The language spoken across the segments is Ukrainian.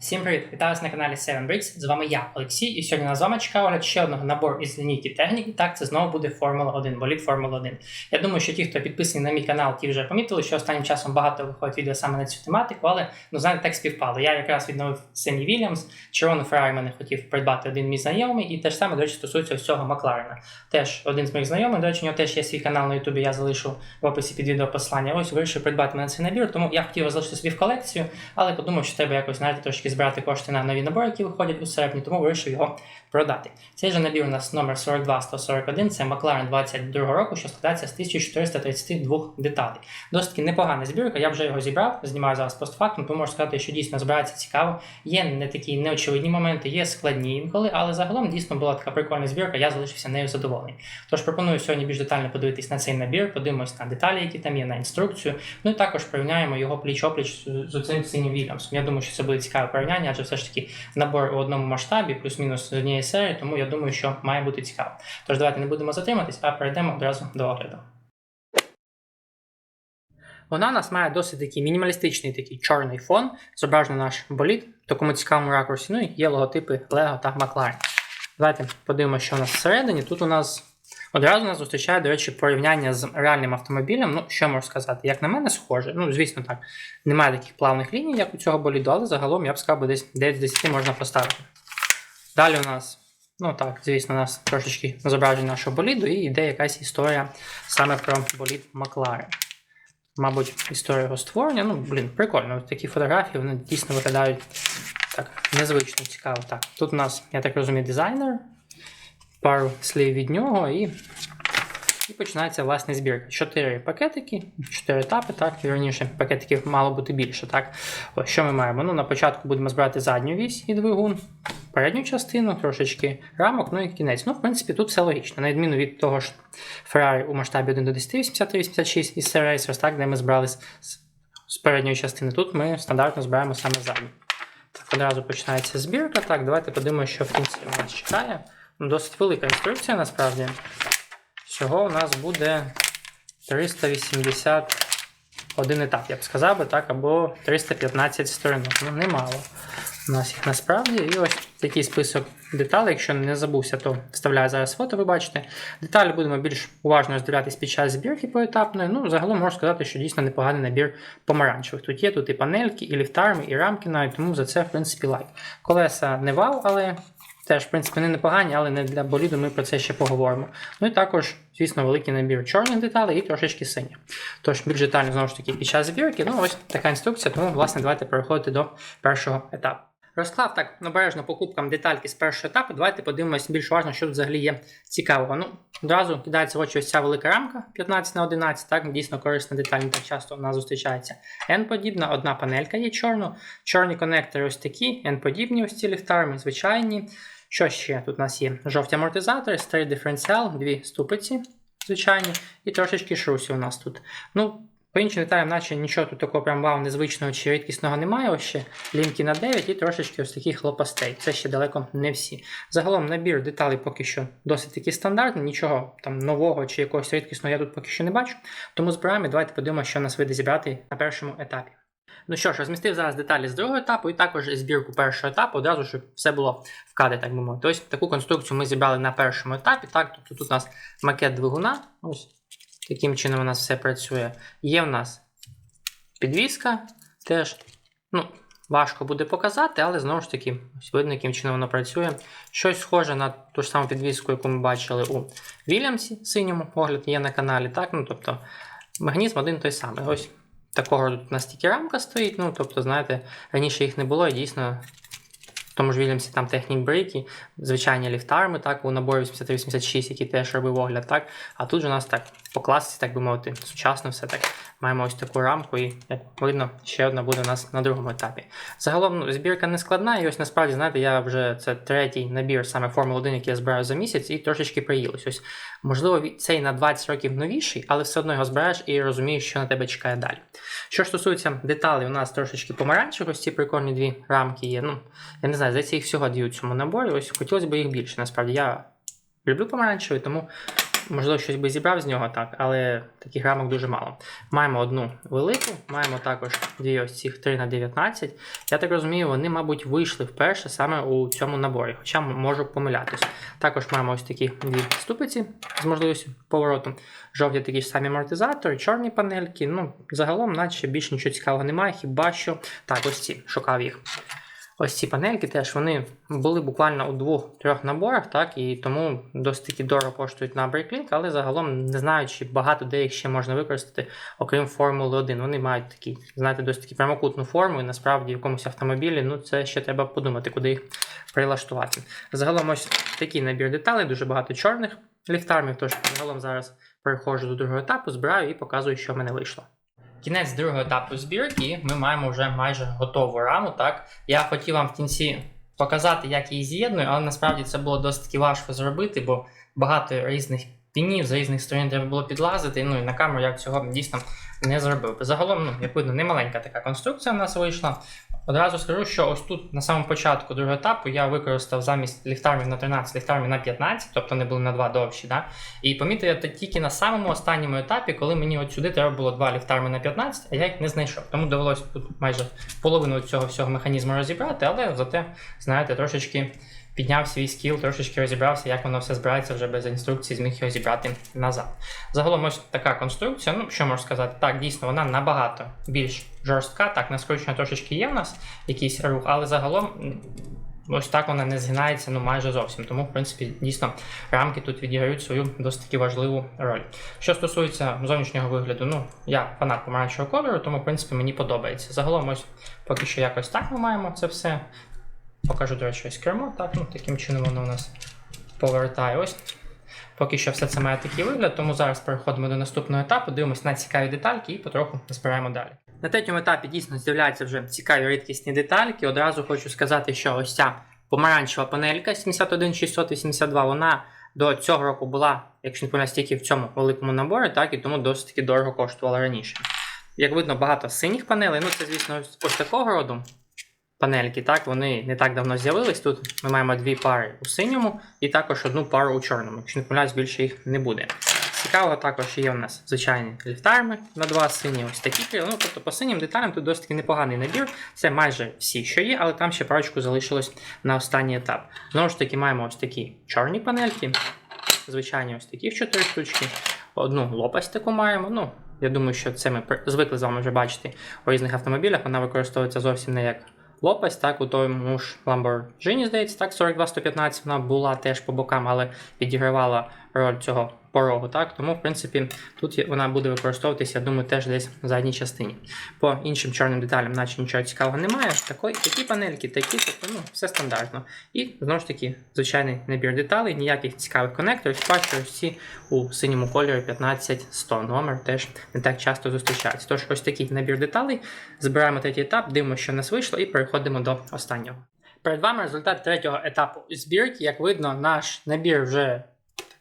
Всім привіт! Вітаю вас на каналі 7bricks. З вами я, Олексій, і сьогодні нас з вами чекає ще одного набору із лінійки техніки. Так, це знову буде Формула 1, болід Формула 1. Я думаю, що ті, хто підписаний на мій канал, ті вже помітили, що останнім часом багато виходить відео саме на цю тематику, але ну знаєте, так співпало. Я якраз відновив Сені Вільямс, червону Феррарі мене хотів придбати один мій знайомий, і те ж саме, до речі, стосується ось цього Макларена. Теж один з моїх знайомих, до речі, у нього теж є свій канал на Ютубі, я залишу в описі під відео послання. Ось вирішив придбати мене цей набір, тому я хотів залишити собі в колекцію, але подумав, що треба якось знаєте, трошки збирати кошти на нові набори, які виходять у серпні, тому вирішив його продати. Цей же набір у нас номер 42141, це McLaren 22 року, що складається з 1432 деталей. Досить таки непогана збірка, я вже його зібрав, знімаю зараз постфактум, тому можу сказати, що дійсно збирається цікаво. Є не такі неочевидні моменти, є складні інколи, але загалом дійсно була така прикольна збірка, я залишився нею задоволений. Тож пропоную сьогодні більш детально подивитись на цей набір, подивимось на деталі, які там є, на інструкцію. Ну і також порівняємо його пліч-опліч з цим синім Вільямсом. Я думаю, що це буде цікаве порівняння, адже все ж таки набор у одному масштабі, плюс-мінус з однієї серії, тому я думаю, що має бути цікаво. Тож давайте не будемо затриматись, а перейдемо одразу до огляду. Вона у нас має досить такий мінімалістичний такий чорний фон, зображено наш болід в такому цікавому ракурсі. Ну і є логотипи Lego та McLaren. Давайте подивимося, що у нас всередині. Тут у нас одразу нас зустрічає, до речі, порівняння з реальним автомобілем. Ну, що можу сказати, як на мене, схоже. Ну, звісно, так. Немає таких плавних ліній, як у цього боліду, але загалом я б сказав, десь 9 з 10 можна поставити. Далі у нас, ну так, звісно, у нас трошечки зображення нашого боліду, і йде якась історія саме про болід McLaren. Мабуть, історія його створення. Ну, блін, прикольно. Такі фотографії вони дійсно виглядають так незвично цікаво. Так, тут у нас, я так розумію, дизайнер, пару слів від нього і. І починається власне збірка. Чотири пакетики, чотири етапи, так, вірніше, пакетиків мало бути більше. так. Ось що ми маємо? Ну, на початку будемо збирати задню вісь і двигун, передню частину, трошечки рамок, ну і кінець. Ну, в принципі, тут все логічно. На відміну від того ж Ferrari у масштабі 1 до 10, 83, 86 із Racers, так, де ми збирали з, з передньої частини. Тут ми стандартно збираємо саме задню. Так, одразу починається збірка. Так, давайте подивимося, що в кінці у нас чекає. Ну, Досить велика інструкція насправді. Всього у нас буде 381 етап, я б сказав би, так, або 315 сторінок. Ну, немало. У нас їх насправді. І ось такий список деталей. Якщо не забувся, то вставляю зараз фото, ви бачите. Деталі будемо більш уважно роздивлятися під час збірки поетапної. Ну, загалом можу сказати, що дійсно непоганий набір помаранчевих. Тут є тут і панельки, і ліфтарми, і рамки навіть, тому за це, в принципі, лайк. Колеса не вау, але Теж, в принципі, не непогані, але не для боліду ми про це ще поговоримо. Ну і також, звісно, великий набір чорних деталей і трошечки синіх. Тож, більш детально, знову ж таки, під час збірки, ну ось така інструкція, тому, власне, давайте переходити до першого етапу. Розклав так обережно покупкам детальки з першого етапу. Давайте подивимось більш уважно, що тут взагалі є цікавого. Ну, Одразу кидається в очі ось ця велика рамка 15 на 11, так, дійсно корисна деталь, не так часто вона зустрічається. N-подібна, одна панелька є чорна. Чорні конектори ось такі, N-подібні ось ці ліфтарми, звичайні. Що ще? Тут у нас є жовті амортизатори, старий диференціал, дві ступиці, звичайні, і трошечки шрусів у нас тут. Ну, по іншим деталям, наче нічого тут такого прям вау незвичного чи рідкісного немає. Ось ще лінки на 9 і трошечки ось таких лопастей. Це ще далеко не всі. Загалом набір деталей поки що досить таки стандартний, нічого там нового чи якогось рідкісного я тут поки що не бачу. Тому збираємо, давайте подивимося, що нас вийде зібрати на першому етапі. Ну що ж, розмістив зараз деталі з другого етапу і також збірку першого етапу, одразу, щоб все було в кадрі, так би мовити. Ось таку конструкцію ми зібрали на першому етапі. Так, Тобто тут у нас макет двигуна. Ось таким чином у нас все працює. Є в нас підвіска, теж ну, важко буде показати, але знову ж таки, видно, яким чином воно працює. Щось схоже на ту ж саму підвіску, яку ми бачили у Вільямсі, синьому огляд є на каналі. так, ну, Тобто механізм один той самий. Ось Такого тут настільки рамка стоїть, ну, тобто, знаєте, раніше їх не було, і дійсно, тому ж Вільямсі там технік брейки, звичайні ліфтарми, так, у наборі 8386, який теж робив огляд, так. А тут же у нас так по так би мовити, сучасно все так. Маємо ось таку рамку, і як видно, ще одна буде у нас на другому етапі. Загалом ну, збірка не складна, і ось насправді, знаєте, я вже це третій набір саме Формули 1, який я збираю за місяць, і трошечки приїлось. Ось, можливо, цей на 20 років новіший, але все одно його збираєш і розумієш, що на тебе чекає далі. Що ж стосується деталей, у нас трошечки помаранчевих, ось ці прикольні дві рамки є. Ну, я не знаю, здається, їх всього дві у цьому наборі. Ось хотілося б їх більше. Насправді я люблю помаранчевий, тому можливо, щось би зібрав з нього так, але таких рамок дуже мало. Маємо одну велику, маємо також дві ось цих 3 на 19. Я так розумію, вони, мабуть, вийшли вперше саме у цьому наборі, хоча можу помилятись. Також маємо ось такі дві ступиці з можливістю повороту. Жовті такі ж самі амортизатори, чорні панельки. Ну, загалом, наче більше нічого цікавого немає, хіба що. Так, ось ці, шукав їх. Ось ці панельки теж вони були буквально у двох-трьох наборах, так, і тому досить таки дорого коштують на BreakLink, але загалом не знаю, чи багато де їх ще можна використати, окрім Формули 1. Вони мають такі, знаєте, досить таки прямокутну форму, і насправді в якомусь автомобілі ну, це ще треба подумати, куди їх прилаштувати. Загалом ось такий набір деталей, дуже багато чорних ліхтармів, тож загалом зараз переходжу до другого етапу, збираю і показую, що в мене вийшло. Кінець другого етапу збірки, ми маємо вже майже готову раму. Так я хотів вам в кінці показати, як її з'єдную, але насправді це було досить таки важко зробити, бо багато різних пінів з різних сторін треба було підлазити. Ну і на камеру я цього дійсно не зробив. Загалом, ну як видно, немаленька така конструкція в нас вийшла. Одразу скажу, що ось тут на самому початку другого етапу я використав замість ліхтармів на 13 ліхтармів на 15, тобто вони були на 2 довші. Да? І помітив я тільки на самому останньому етапі, коли мені от сюди треба було два ліхтарми на 15, а я їх не знайшов. Тому довелося тут майже половину цього всього механізму розібрати, але зате, знаєте, трошечки підняв свій скіл, трошечки розібрався, як воно все збирається вже без інструкції, зміг його зібрати назад. Загалом ось така конструкція. Ну, що можу сказати? Так, дійсно, вона набагато більш жорстка. Так, на скручення трошечки є в нас якийсь рух, але загалом. Ось так вона не згинається ну майже зовсім. Тому, в принципі, дійсно рамки тут відіграють свою досить таки важливу роль. Що стосується зовнішнього вигляду, ну я фанат помаранчевого кольору, тому в принципі мені подобається. Загалом, ось поки що якось так ми маємо це все. Покажу, до речі, ось кермо. Так, ну таким чином воно у нас повертає. Ось Поки що все це має такий вигляд, тому зараз переходимо до наступного етапу, дивимося на цікаві детальки і потроху збираємо далі. На третьому етапі дійсно з'являються вже цікаві рідкісні детальки. Одразу хочу сказати, що ось ця помаранчева панелька 71682, вона до цього року була, якщо не помиляюсь, тільки в цьому великому наборі, так і тому досить таки дорого коштувала раніше. Як видно, багато синіх панелей. Ну, це, звісно, ось, такого роду панельки, так, вони не так давно з'явились. Тут ми маємо дві пари у синьому і також одну пару у чорному. Якщо не помиляюсь, більше їх не буде. Цікаво, також є у нас звичайні ліфтарми на два сині, ось такі. Ну, тобто по синім деталям тут досить непоганий набір. Це майже всі, що є, але там ще парочку залишилось на останній етап. Знову ж таки, маємо ось такі чорні панельки, звичайні ось такі в чотири штучки. Одну лопасть таку маємо. Ну, я думаю, що це ми звикли з вами вже бачити у різних автомобілях. Вона використовується зовсім не як лопасть, так, у тому ж Lamborghini, здається, так, 42-115 вона була теж по бокам, але відігравала роль цього порогу. Так, тому, в принципі, тут вона буде використовуватися, я думаю, теж десь в задній частині. По іншим чорним деталям, наче нічого цікавого немає. Такої, такі панельки, такі, тобто, ну, все стандартно. І знову ж таки, звичайний набір деталей, ніяких цікавих конекторів. Бачу, ці у синьому кольорі 15100 номер теж не так часто зустрічається. Тож ось такий набір деталей. Збираємо третій етап, дивимося, що нас вийшло, і переходимо до останнього. Перед вами результат третього етапу збірки. Як видно, наш набір вже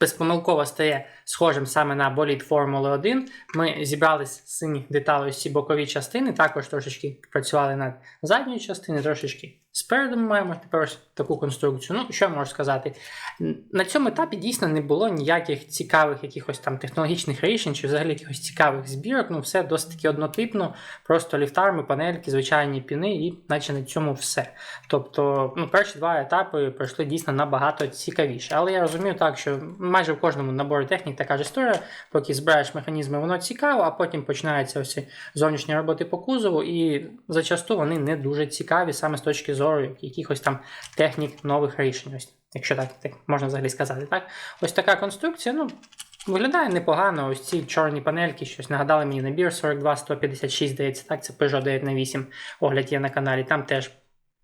безпомилково стає схожим саме на болід Формули 1. Ми зібрали з синіх деталей всі бокові частини, також трошечки працювали над задньою частиною, трошечки спереду ми маємо тепер таку конструкцію. Ну, що я можу сказати? На цьому етапі дійсно не було ніяких цікавих якихось там технологічних рішень чи взагалі якихось цікавих збірок. Ну, все досить таки однотипно, просто ліфтарми, панельки, звичайні піни, і наче на цьому все. Тобто, ну, перші два етапи пройшли дійсно набагато цікавіше. Але я розумію так, що майже в кожному наборі технік така ж історія, поки збираєш механізми, воно цікаво, а потім починаються ось зовнішні роботи по кузову, і зачасту вони не дуже цікаві саме з точки зору якихось там технік нових рішень. Ось, якщо так, так можна взагалі сказати. Так? Ось така конструкція, ну. Виглядає непогано, ось ці чорні панельки, щось нагадали мені набір 42-156, здається, так, це Peugeot 9 на 8 огляд є на каналі. Там теж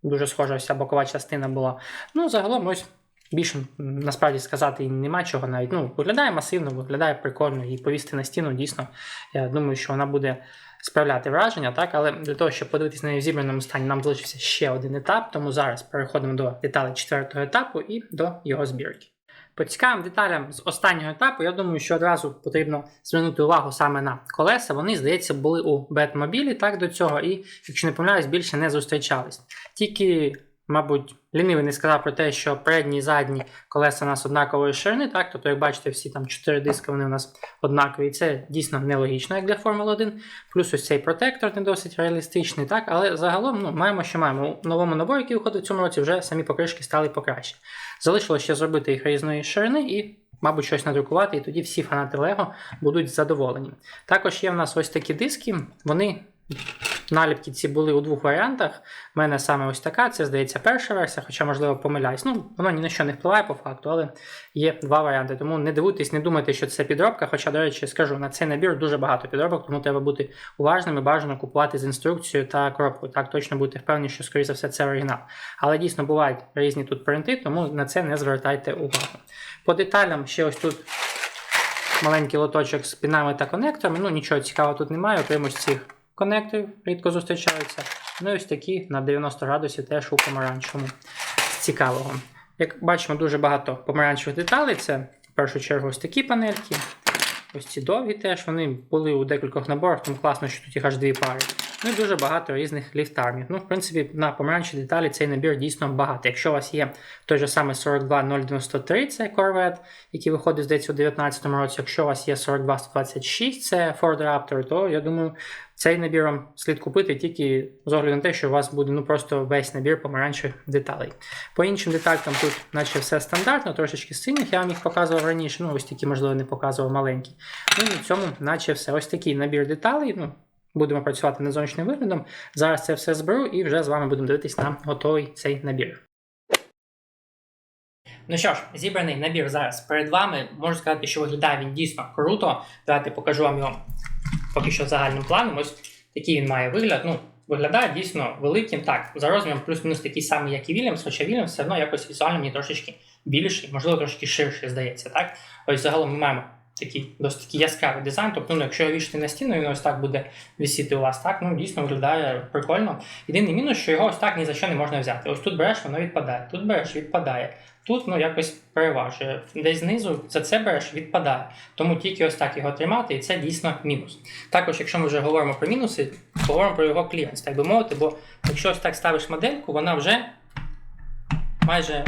дуже схожа ця бокова частина була. Ну, загалом, ось більше насправді сказати нема чого навіть. Ну, виглядає масивно, виглядає прикольно, і повісти на стіну дійсно. Я думаю, що вона буде справляти враження, так, але для того, щоб подивитися на неї в зібраному стані, нам залишився ще один етап, тому зараз переходимо до деталей четвертого етапу і до його збірки. По цікавим деталям з останнього етапу, я думаю, що одразу потрібно звернути увагу саме на колеса. Вони, здається, були у Бетмобілі так до цього, і, якщо не помиляюсь, більше не зустрічались. Тільки мабуть, лінивий не сказав про те, що передні і задні колеса у нас однакової ширини, так? Тобто, як бачите, всі там чотири диски вони у нас однакові. Це дійсно нелогічно, як для Формули 1. Плюс ось цей протектор не досить реалістичний, так? Але загалом ну, маємо, що маємо. У новому наборі, який виходить в цьому році, вже самі покришки стали покраще. Залишилося ще зробити їх різної ширини і. Мабуть, щось надрукувати, і тоді всі фанати Лего будуть задоволені. Також є в нас ось такі диски, вони Наліпки ці були у двох варіантах. У мене саме ось така, це здається перша версія, хоча, можливо, помиляюсь. Ну, воно ні на що не впливає по факту, але є два варіанти. Тому не дивуйтесь, не думайте, що це підробка. Хоча, до речі, скажу, на цей набір дуже багато підробок, тому треба бути уважним і бажано купувати з інструкцією та коробкою. Так точно будете впевнені, що, скоріше за все, це оригінал. Але дійсно бувають різні тут принти, тому на це не звертайте увагу. По деталям ще ось тут. Маленький лоточок з пінами та конекторами. Ну, нічого цікавого тут немає, окрім ось цих конекторів рідко зустрічаються. Ну і ось такі на 90 градусів теж у помаранчевому цікавого. Як бачимо, дуже багато помаранчевих деталей. Це в першу чергу ось такі панельки. Ось ці довгі теж вони були у декількох наборах, тому класно, що тут їх аж дві пари. Ну і дуже багато різних ліфтармів. Ну, в принципі, на помаранчеві деталі цей набір дійсно багато. Якщо у вас є той же самий 42093, це Corvette, який виходить, здається, у 2019 році. Якщо у вас є 42126, це Ford Raptor, то я думаю, цей набір вам слід купити тільки з огляду на те, що у вас буде ну просто весь набір помаранчевих деталей. По іншим деталькам тут, наче все стандартно, трошечки синіх, я вам їх показував раніше. Ну, ось такі, можливо, не показував маленькі. Ну і в цьому, наче все. Ось такий набір деталей. ну, Будемо працювати над зовнішнім виглядом. Зараз це все зберу і вже з вами будемо дивитись на готовий цей набір. Ну що ж, зібраний набір зараз перед вами. Можу сказати, що виглядає він дійсно круто. Давайте покажу вам його поки що загальним планом. Ось такий він має вигляд. Ну, Виглядає дійсно великим. Так, за розміром плюс-мінус такий самий, як і Вільямс, хоча Вільямс все одно якось візуально мені трошечки більший, можливо, трошки ширший, здається. так? Ось загалом ми маємо такий досить такий яскравий дизайн. Тобто, ну, якщо його вішати на стіну, він ось так буде висіти у вас, так, ну дійсно виглядає прикольно. Єдиний мінус, що його ось так ні за що не можна взяти. Ось тут береш, воно відпадає, тут береш, відпадає. Тут ну якось переважує. Десь знизу за це береш, відпадає. Тому тільки ось так його тримати, і це дійсно мінус. Також, якщо ми вже говоримо про мінуси, поговоримо про його кліренс, так би мовити, бо якщо ось так ставиш модельку, вона вже майже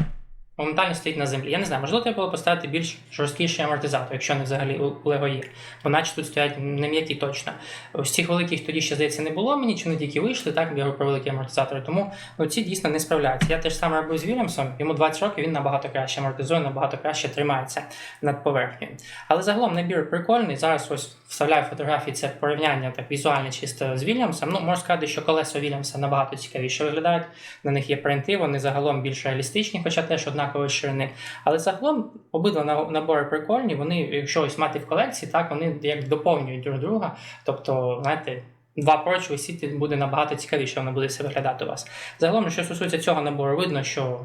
моментально стоїть на землі. Я не знаю, можливо, треба було поставити більш жорсткіший амортизатор, якщо не взагалі у Лего є. Бо наче тут стоять не м'які точно. Ось цих великих тоді ще здається не було мені, чи не тільки вийшли, так я говорю про великі амортизатори. Тому ну, ці дійсно не справляються. Я теж саме робив з Вільямсом, йому 20 років він набагато краще амортизує, набагато краще тримається над поверхнею. Але загалом набір прикольний. Зараз ось вставляю фотографії, це порівняння так візуальне чисто з Вільямсом. Ну, можу сказати, що колеса Вільямса набагато цікавіше виглядають. На них є принти, вони загалом більш реалістичні, хоча теж однакової ширини. Але загалом обидва набори прикольні. Вони, якщо ось мати в колекції, так вони як доповнюють друг друга. Тобто, знаєте. Два поруч висіти буде набагато цікавіше, воно буде все виглядати у вас. Загалом, що стосується цього набору, видно, що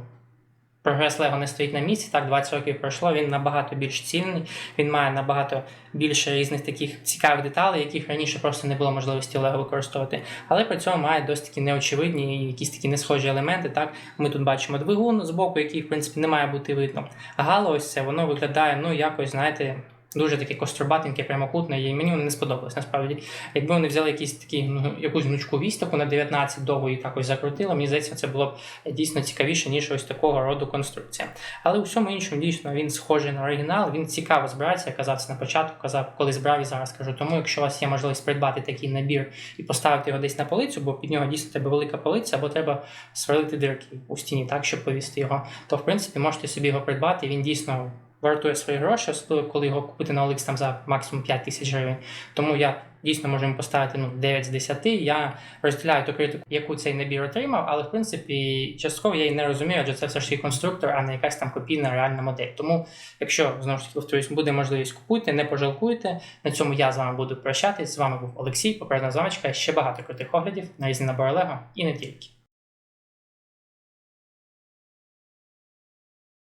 Прогрес Лего не стоїть на місці, так 20 років пройшло, він набагато більш цінний, він має набагато більше різних таких цікавих деталей, яких раніше просто не було можливості Лего використовувати. Але при цьому має досить такі неочевидні і якісь такі несхожі елементи. Так, Ми тут бачимо двигун з боку, який, в принципі, не має бути видно. Гало ось це воно виглядає, ну, якось, знаєте. Дуже таке кострубатеньке, прямокутне, і мені воно не сподобалось насправді. Якби вони взяли якісь такі, ну, якусь гнучку вісь на 19 довго і так ось закрутили, мені здається, це було б дійсно цікавіше, ніж ось такого роду конструкція. Але у всьому іншому дійсно він схожий на оригінал, він цікаво збирається, я казав це на початку, казав, коли збирав і зараз кажу. Тому, якщо у вас є можливість придбати такий набір і поставити його десь на полицю, бо під нього дійсно тебе велика полиця, або треба сверлити дирки у стіні, так, щоб повісти його, то в принципі можете собі його придбати, він дійсно вартує свої гроші, особливо коли його купити на OLX там за максимум 5 тисяч гривень. Тому я дійсно можу їм поставити ну, 9 з 10. Я розділяю ту критику, яку цей набір отримав, але в принципі частково я її не розумію, адже це все ж таки конструктор, а не якась там копійна реальна модель. Тому, якщо знову ж таки повторюсь, буде можливість купуйте, не пожалкуйте. На цьому я з вами буду прощатись. З вами був Олексій, попередна з вами чекає ще багато крутих оглядів на різні набори Лего і не тільки.